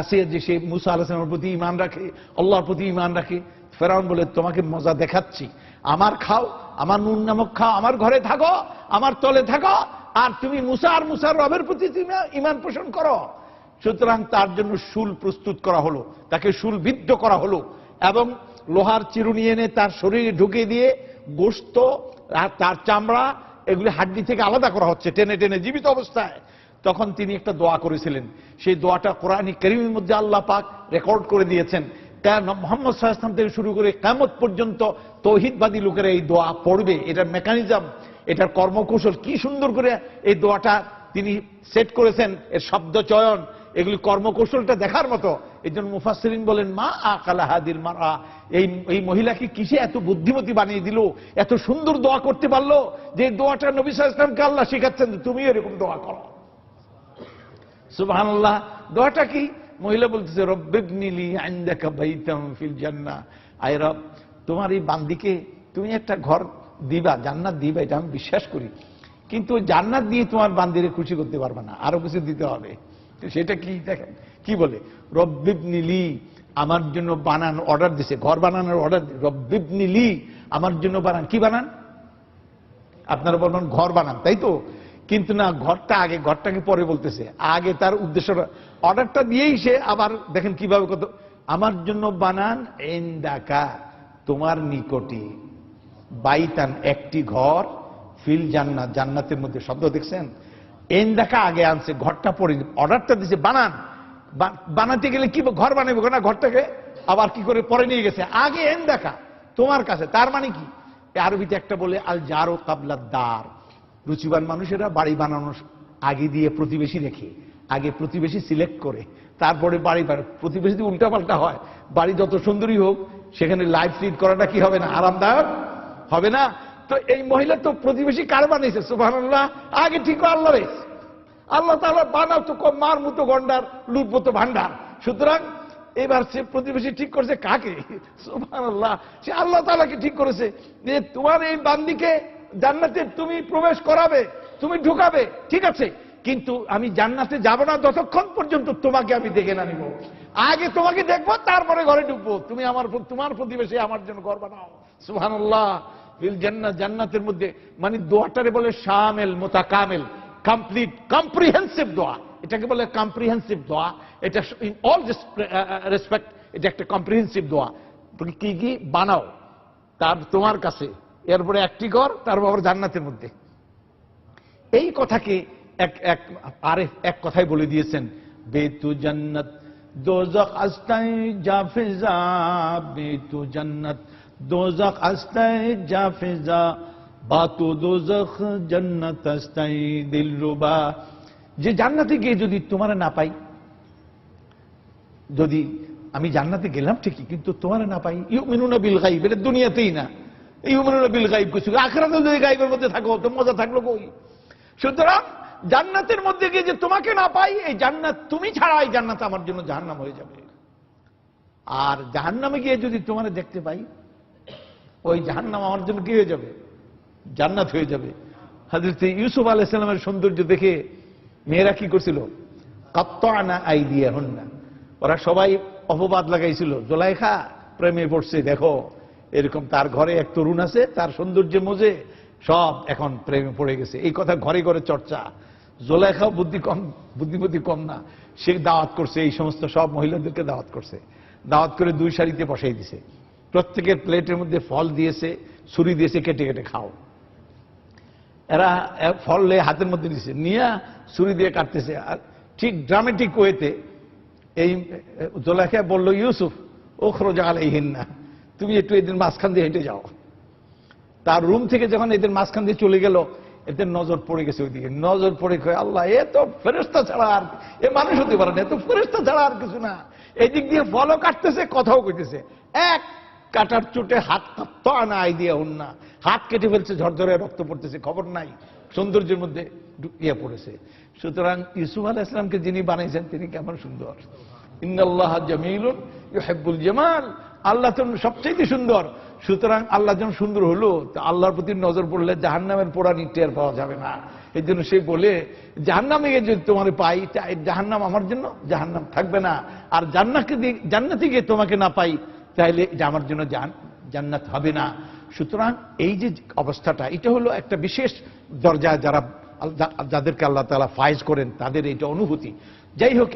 আসিয়া যে সে মুসা আলাহিসের প্রতি ইমান রাখে, আল্লাহর প্রতি ইমান রাখে, ফেরাউন বলে, তোমাকে মজা দেখাচ্ছি। আমার খাও, আমার নুন নামক খাও, আমার ঘরে থাকো, আমার তলে থাকো, আর তুমি মুসা আর মুসার রবের প্রতি তুমি ইমান পোষণ করো। সুতরাং তার জন্য শুল প্রস্তুত করা হলো, তাকে শুল বিদ্ধ করা হলো, এবং লোহার চিরুনি এনে তার শরীরে ঢুকে দিয়ে গোস্ত আর তার চামড়া, এগুলি হাড্ডি থেকে আলাদা করা হচ্ছে, টেনে টেনে জীবিত অবস্থায়। তখন তিনি একটা দোয়া করেছিলেন। সেই দোয়াটা কোরআনী করিমের মধ্যে আল্লাহ পাক রেকর্ড করে দিয়েছেন। মোহাম্মদ সাহায্যাম থেকে শুরু করে কেমত পর্যন্ত তৌহিদবাদী লোকেরা এই দোয়া পড়বে। এটার মেকানিজম এটার কর্মকৌশল কি সুন্দর করে এই দোয়াটা তিনি সেট করেছেন। এর শব্দ চয়ন, এগুলি কর্মকৌশলটা দেখার মতো। এই জন্য মুফাসরিন বলেন, মা আকালা হাদিল মারা এই এই মহিলাকে কিসে এত বুদ্ধিমতী বানিয়ে দিল? এত সুন্দর দোয়া করতে পারল যে দোয়াটা নবী আলাইহি ওয়াসাল্লামকে আল্লাহ শিখাচ্ছেন যে তুমি এরকম দোয়া করো। সুবহানাল্লাহ। দোয়াটা কি? মহিলা বলতেছে রব্বিবনিলি আয় রব, তোমার এই বান্দিকে তুমি একটা ঘর দিবা, জান্নাত দিবা, এটা আমি বিশ্বাস করি। কিন্তু জান্নাত দিয়ে তোমার বান্দিরে খুশি করতে পারবে না, আরও কিছু দিতে হবে। সেটা কি? দেখেন, কি বলে? রব্বিবনিলি আমার জন্য বানান অর্ডার দিছে, ঘর বানানোর অর্ডার রব্বিবনিলি আমার জন্য বানান। কি বানান? আপনারা বলবেন ঘর বানান। তাই তো? কিন্তু না, ঘরটা আগে, ঘরটাকে পরে বলতেছে। আগে তার উদ্দেশ্য অর্ডারটা দিয়েই সে আবার দেখেন কীভাবে কত আমার জন্য বানান এন্দাকা, তোমার নিকটে। বাইতান একটি ঘর, ফিল জান্নাত, জান্নাতের মধ্যে শব্দ দেখছেন? এন এন্দাকা আগে আনছে, ঘরটা পরে অর্ডারটা দিছে, বানান। বানাতে গেলে কি ঘর বানাবো না, ঘরটাকে আবার কি করে পরে নিয়ে গেছে? আগে এন এন্দাকা, তোমার কাছে। তার মানে কি? আরবিতে একটা বলে আল জারো কাবলা দার রুচিবান মানুষেরা বাড়ি বানানোর আগে দিয়ে প্রতিবেশী রেখে, আগে প্রতিবেশী সিলেক্ট করে, তারপরে বাড়ি প্রতিবেশী যদি উল্টাপাল্টা হয়, বাড়ি যত সুন্দরী হোক, সেখানে লাইফ লিড করাটা কি হবে না? আরামদায়ক? হবে না? তো এই মহিলা তো প্রতিবেশী কার বানিয়েছে? সুবহানাল্লাহ, আগে ঠিক আল্লাহ আল্লাহ তাআলা বানাও তো মার মতো গন্ডার লুটবো তো ভান্ডার। সুতরাং এবার সে প্রতিবেশী ঠিক করেছে কাকে? সুবহানাল্লাহ, সে আল্লাহ তাআলাকে ঠিক করেছে যে তোমার এই বান্দিকে জান্নাতে তুমি প্রবেশ করাবে, তুমি ঢুকাবে, ঠিক আছে। কিন্তু আমি জান্নাতে যাব না যতক্ষণ পর্যন্ত তোমাকে আমি দেখে না নিব। আগে তোমাকে দেখব, তারপরে ঘরে ঢুকবো। তুমি আমার তোমার প্রতিবেশী আমার জন্য ঘর বানাও। সুবহানাল্লাহ। ফিল জান্নাত, জান্নাতের মধ্যে মানে দোয়াটারে বলে শামেল, মোতাকামেল, কমপ্লিট, কম্প্রিহেন্সিভ দোয়া। এটাকে বলে কম্প্রিহেন্সিভ দোয়া। এটা ইন অল রেসপেক্ট, এটা একটা কম্প্রিহেন্সিভ দোয়া। তুমি কি কি? বানাও। তার, তোমার কাছে। এরপরে একটি ঘর, তারপর জান্নাতের মধ্যে। এই কথাকে এক এক আরে এক কথাই বলে দিয়েছেন, বেতু জান্নাত, দোজক আস্তাই জাফিজা বেতু জান্নাত, দোজক আস্তাই বাতু দোজখ জান্নাত আস্তাই দিলরুবা যে জান্নাতে গিয়ে যদি তোমার না পাই, যদি আমি জান্নাতে গেলাম ঠিকই, কিন্তু তোমার না পাই ইউ মিনুনা বিল গাইব, এটা দুনিয়াতেই না। ইউ মিনুনা বিল গাইব কিছু আখরাতে যদি গাইবের মধ্যে থাকো, তো মজা থাকল কই? সুতরাং জান্নাতের মধ্যে গিয়ে যে তোমাকে না পাই, এই জান্নাত তুমি ছাড়া, এই জান্নাত আমার জন্য জাহান্নাম হয়ে যাবে। আর জাহান্নামে গিয়ে যদি তোমার দেখতে পাই, ওই জাহান্নাম আমার জন্য কি হয়ে যাবে? জান্নাত হয়ে যাবে। হাজরত ইউসুফ আলাইসালামের সৌন্দর্য দেখে মেয়েরা কি করছিল? কাপ্তানা আই দিয়ে হন না ওরা সবাই অপবাদ লাগাইছিল, জোলাইখা, প্রেমে পড়ছে, দেখো। এরকম তার ঘরে এক তরুণ আছে, তার সৌন্দর্যে মজে সব এখন প্রেমে পড়ে গেছে। এই কথা ঘরে ঘরে চর্চা। জোলাইখাও বুদ্ধি কম, বুদ্ধিমতি কম না। সে দাওয়াত করছে, এই সমস্ত সব মহিলাদেরকে দাওয়াত করছে। দাওয়াত করে দুই সারিতে বসাই দিছে। প্রত্যেকের প্লেটের মধ্যে ফল দিয়েছে, ছুরি দিয়েছে, কেটে কেটে খাও। এরা ফল হাতের মধ্যে দিছে নিয়ে ছুরি দিয়ে কাটতেছে। আর ঠিক ড্রামেটিক ওয়েতে এই জোলাখা বলল, ইউসুফ ও খরোজা আলাইহিন না তুমি একটু এদের মাঝখান দিয়ে হেঁটে যাও। তার রুম থেকে যখন এদের মাঝখান দিয়ে চলে গেল, এদের নজর পড়ে গেছে ওইদিকে। নজর পড়ে কয়ে, আল্লাহ, এ তো ফেরেস্তা ছাড়া আর, এ মানুষ হতে পারে না, এ তো ফেরেস্তা ছাড়া আর কিছু না। এদিক দিয়ে ফলও কাটতেছে, কথাও কইতেছে। এক কাটার চোটে হাত কাঁপতো, আনা আই দিয়ে না। হাত কেটে ফেলছে, ঝরঝরে রক্ত পড়তেছে, খবর নাই। সৌন্দর্যের মধ্যে ইয়ে পড়েছে। সুতরাং ইসুফ আলাহ ইসলামকে যিনি বানাইছেন, তিনি কেমন সুন্দর। ইন্দাল্লাহ জামিলুন ইউহিব্বুল জামাল। আল্লাহ তো সবচেয়ে সুন্দর। সুতরাং আল্লাহ যখন সুন্দর হলো, তো আল্লাহর প্রতি নজর পড়লে জাহান্নামের পোড়া টের পাওয়া যাবে না। এই জন্য সে বলে, জাহান্নামে গিয়ে যদি তোমার পাই জাহান্নাম আমার জন্য জাহান্নাম থাকবে না। আর জান্নাকে জান্নাতে গিয়ে তোমাকে না পাই তাহলে এটা আমার জন্য জান্নাত হবে না। সুতরাং এই যে অবস্থাটা, এটা হলো একটা বিশেষ দরজা যারা যাদেরকে আল্লাহ তালা ফাইজ করেন, তাদের এটা অনুভূতি। যাই হোক